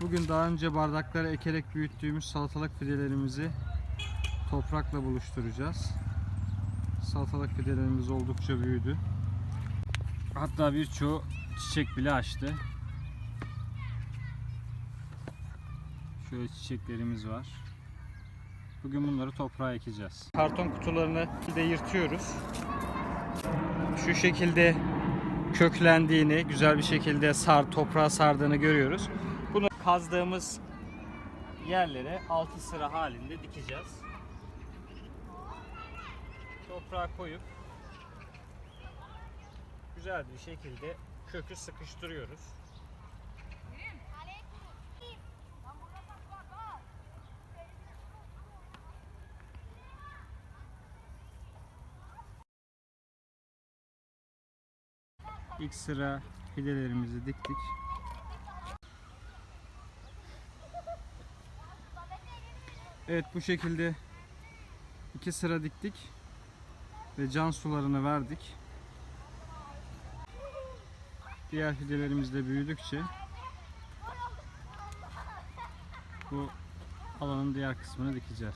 Bugün daha önce bardaklara ekerek büyüttüğümüz salatalık fidelerimizi toprakla buluşturacağız. Salatalık fidelerimiz oldukça büyüdü. Hatta birçoğu çiçek bile açtı. Şöyle çiçeklerimiz var. Bugün bunları toprağa ekeceğiz. Karton kutularını de yırtıyoruz. Şu şekilde köklendiğini, güzel bir şekilde sar, toprağa sardığını görüyoruz. Kazdığımız yerlere 6 sıra halinde dikeceğiz. Toprağa koyup güzel bir şekilde kökü sıkıştırıyoruz. İlk sıra fidelerimizi diktik. Evet bu şekilde iki sıra diktik ve can sularını verdik. Diğer fidelerimiz de büyüdükçe bu alanın diğer kısmını dikeceğiz.